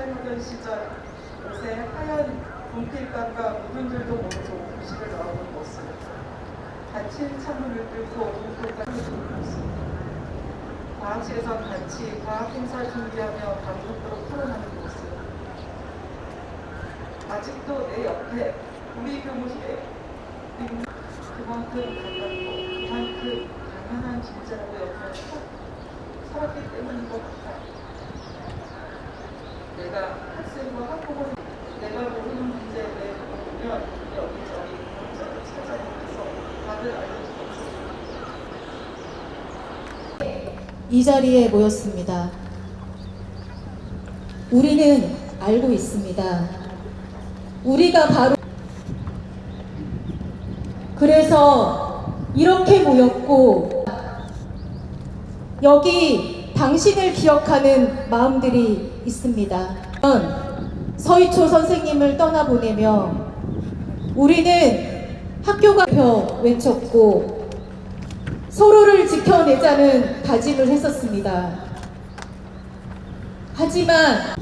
살던 시절 요새 하얀 분필가가 어른들도 모르고 도시를 나오는 모습. 닫힌 창문을 뚫고 보는 모습. 과학실에서 같이 과학 행사 준비하며 방송으로 토론하는 모습. 아직도 내 옆에 우리 교무실에 그만큼 가깝고 그만큼 당연한 존재라고 여기서 살았기 때문인 것 같아. 내 있습니다. 이 자리에 모였습니다. 우리는 알고 있습니다. 우리가 바로 그래서 이렇게 모였고 여기 당신을 기억하는 마음들이 있습니다. 서희초 선생님을 떠나보내며 우리는 학교가 펴 외쳤고 서로를 지켜내자는 다짐을 했었습니다. 하지만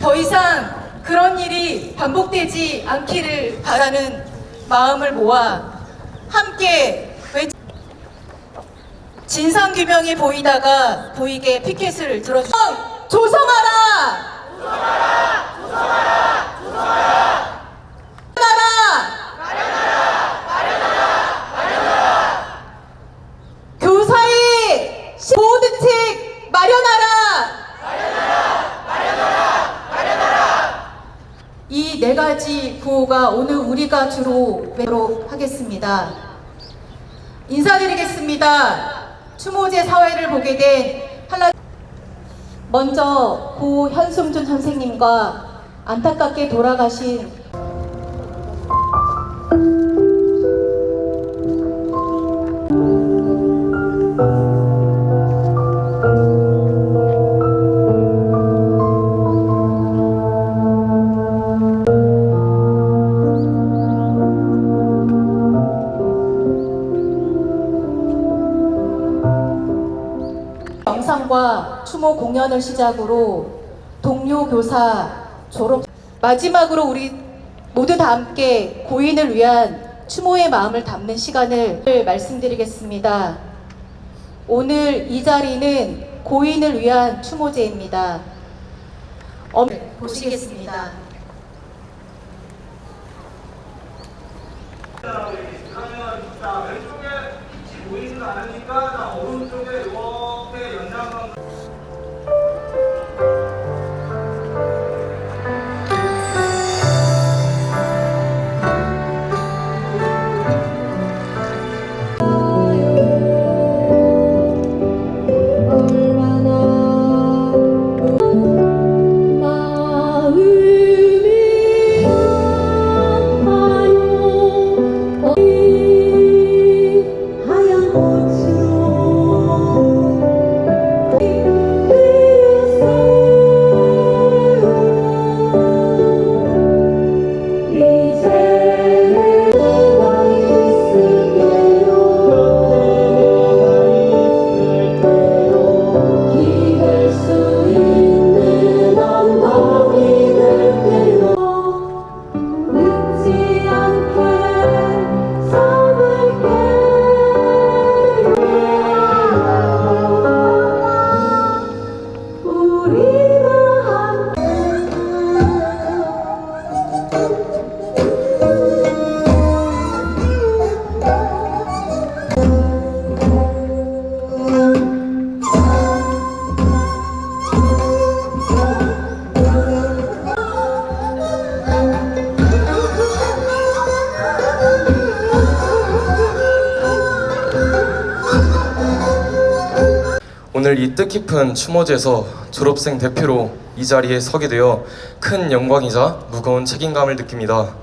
더 이상 그런 일이 반복되지 않기를 바라는 마음을 모아 함께 외 진상규명이 보이다가 보이게 피켓을 들어주 조성하라! 조성하라! 조성하라! 조성하라! 교사의 보호대책 마련하라! 이 네 가지 구호가 오늘 우리가 주로 외도록 하겠습니다. 인사드리겠습니다. 추모제 사회를 보게 된 한라 먼저 고 현승준 선생님과 안타깝게 돌아가신 추모 공연을 시작으로 동료 교사 졸업 마지막으로 우리 모두 다 함께 고인을 위한 추모의 마음을 담는 시간을 말씀드리겠습니다. 오늘 이 자리는 고인을 위한 추모제입니다. 엄 보시겠습니다. 않으니까 자 오른 이 뜻깊은 추모제에서 졸업생 대표로 이 자리에 서게 되어 큰 영광이자 무거운 책임감을 느낍니다.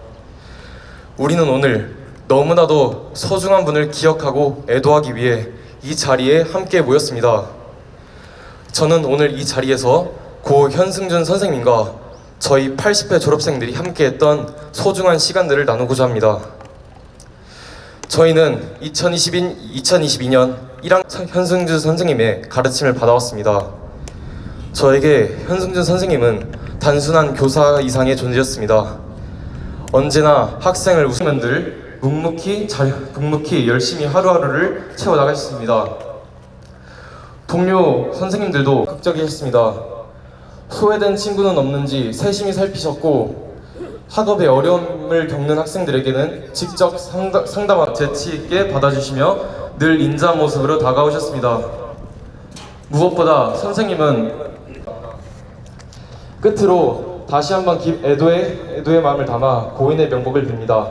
우리는 오늘 너무나도 소중한 분을 기억하고 애도하기 위해 이 자리에 함께 모였습니다. 저는 오늘 이 자리에서 고 현승준 선생님과 저희 80회 졸업생들이 함께했던 소중한 시간들을 나누고자 합니다. 저희는 2022, 2022년 1학 현승준 선생님의 가르침을 받아왔습니다. 저에게 현승준 선생님은 단순한 교사 이상의 존재였습니다. 언제나 학생을 웃으면들 묵묵히 잘 묵묵히 열심히 하루하루를 채워 나가셨습니다. 동료 선생님들도 극적이셨습니다. 소외된 친구는 없는지 세심히 살피셨고 학업에 어려움을 겪는 학생들에게는 직접 상담, 상담 재치 있게 받아주시며 늘 인자한 모습으로 다가오셨습니다. 무엇보다 선생님은 끝으로 다시 한번 기- 애도의 애도의 마음을 담아 고인의 명복을 빕니다.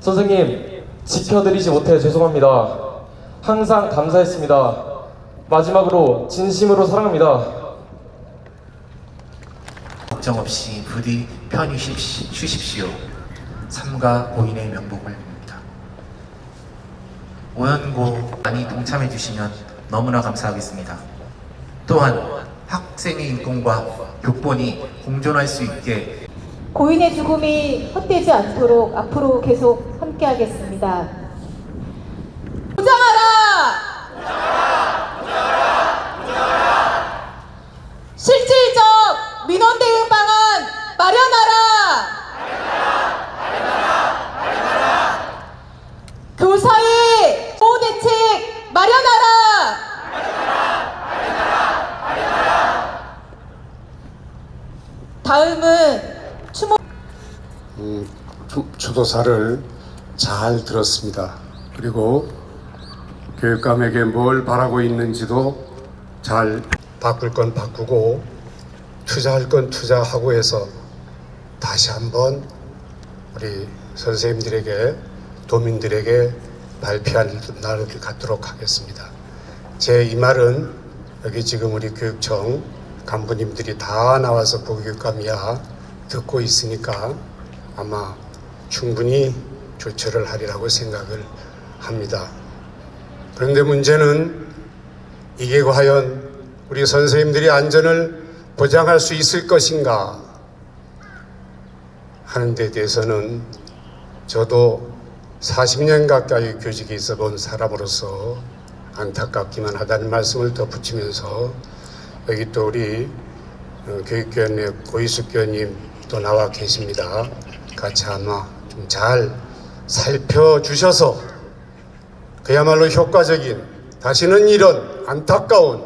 선생님 지켜드리지 못해 죄송합니다. 항상 감사했습니다. 마지막으로 진심으로 사랑합니다. 걱정 없이 부디 편히 쉬십시- 쉬십시오. 삼가 고인의 명복을 빕니다. 오연고 많이 동참해 주시면 너무나 감사하겠습니다. 또한 학생의 인권과 교권이 공존할 수 있게 고인의 죽음이 헛되지 않도록 앞으로 계속 함께하겠습니다. 보장하라! 실질적 민원 대응 방안 마련하라! 교사의 보호 대책 마련하라! 다음은 추모 음, 주, 주도사를 잘 들었습니다. 그리고 교육감에게 뭘 바라고 있는지도 잘 바꿀 건 바꾸고 투자할 건 투자하고 해서 다시 한번 우리 선생님들에게 도민들에게 발표할 날을 갖도록 하겠습니다. 제 이 말은 여기 지금 우리 교육청 간부님들이 다 나와서 부교육감이야 듣고 있으니까 아마 충분히 조처를 하리라고 생각을 합니다. 그런데 문제는 이게 과연 우리 선생님들이 안전을 보장할 수 있을 것인가 하는 데 대해서는 저도 40년 가까이 교직에 있어 본 사람으로서 안타깝기만 하다는 말씀을 덧붙이면서 여기 또 우리 어, 교육위원회 고이숙 교님 또 나와 계십니다. 같이 아마 좀 잘 살펴주셔서 그야말로 효과적인 다시는 이런 안타까운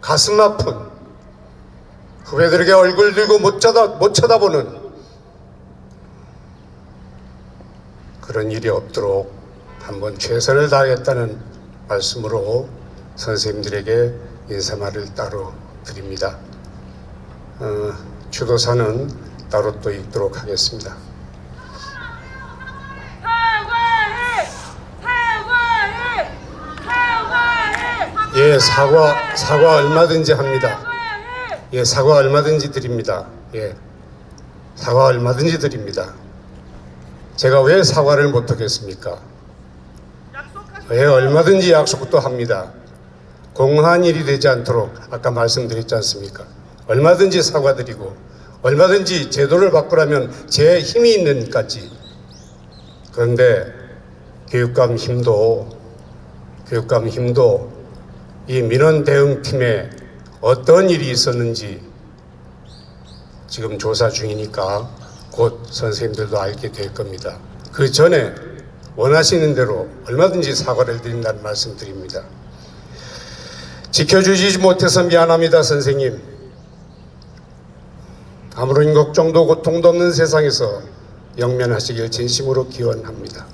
가슴 아픈 후배들에게 얼굴 들고 못, 쳐다, 못 쳐다보는 그런 일이 없도록 한번 최선을 다하겠다는 말씀으로 선생님들에게 인사말을 따로 드립니다. 어, 주도사는 따로 또 읽도록 하겠습니다. 사과해! 사과해! 사과해! 예, 사과 사과 얼마든지 합니다. 예, 사과 얼마든지 드립니다. 예, 사과 얼마든지 드립니다. 제가 왜 사과를 못 하겠습니까? 예, 얼마든지 약속도 합니다. 공허한 일이 되지 않도록 아까 말씀드렸지 않습니까? 얼마든지 사과드리고 얼마든지 제도를 바꾸라면 제 힘이 있는 까지 그런데 교육감 힘도 교육감 힘도 이 민원 대응팀에 어떤 일이 있었는지 지금 조사 중이니까 곧 선생님들도 알게 될 겁니다. 그 전에 원하시는 대로 얼마든지 사과를 드린다는 말씀 드립니다. 지켜주지 못해서 미안합니다, 선생님. 아무런 걱정도 고통도 없는 세상에서 영면하시길 진심으로 기원합니다.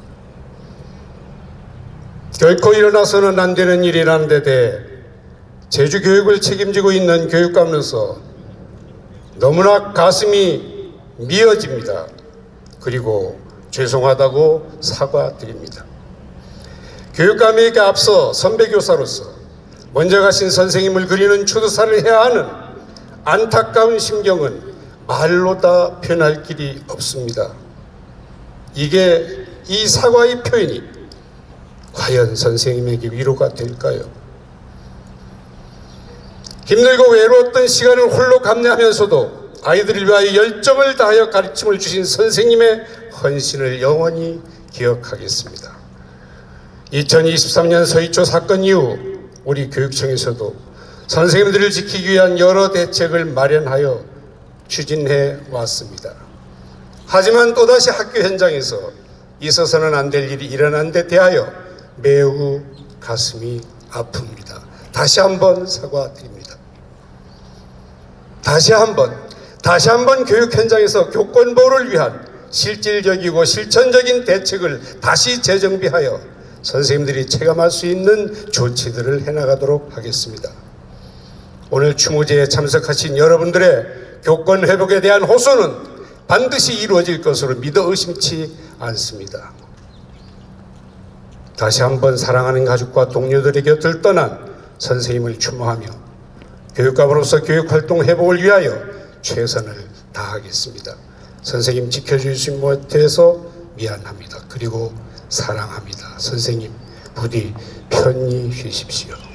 결코 일어나서는 안 되는 일이라는 데 대해 제주 교육을 책임지고 있는 교육감으로서 너무나 가슴이 미어집니다. 그리고 죄송하다고 사과드립니다. 교육감에게 앞서 선배 교사로서 먼저 가신 선생님을 그리는 추도사를 해야 하는 안타까운 심경은 말로 다 표현할 길이 없습니다. 이게 이 사과의 표현이 과연 선생님에게 위로가 될까요? 힘들고 외로웠던 시간을 홀로 감내하면서도 아이들을 위하여 열정을 다하여 가르침을 주신 선생님의 헌신을 영원히 기억하겠습니다. 2023년 서희초 사건 이후 우리 교육청에서도 선생님들을 지키기 위한 여러 대책을 마련하여 추진해 왔습니다. 하지만 또다시 학교 현장에서 있어서는 안 될 일이 일어난 데 대하여 매우 가슴이 아픕니다. 다시 한번 사과드립니다. 다시 한번, 다시 한번 교육 현장에서 교권 보호를 위한 실질적이고 실천적인 대책을 다시 재정비하여 선생님들이 체감할 수 있는 조치들을 해나가도록 하겠습니다. 오늘 추모제에 참석하신 여러분들의 교권 회복에 대한 호소는 반드시 이루어질 것으로 믿어 의심치 않습니다. 다시 한번 사랑하는 가족과 동료들의 곁을 떠난 선생님을 추모하며 교육감으로서 교육활동 회복을 위하여 최선을 다하겠습니다. 선생님 지켜주지 못해서 미안합니다. 그리고 사랑합니다. 선생님 부디 편히 쉬십시오.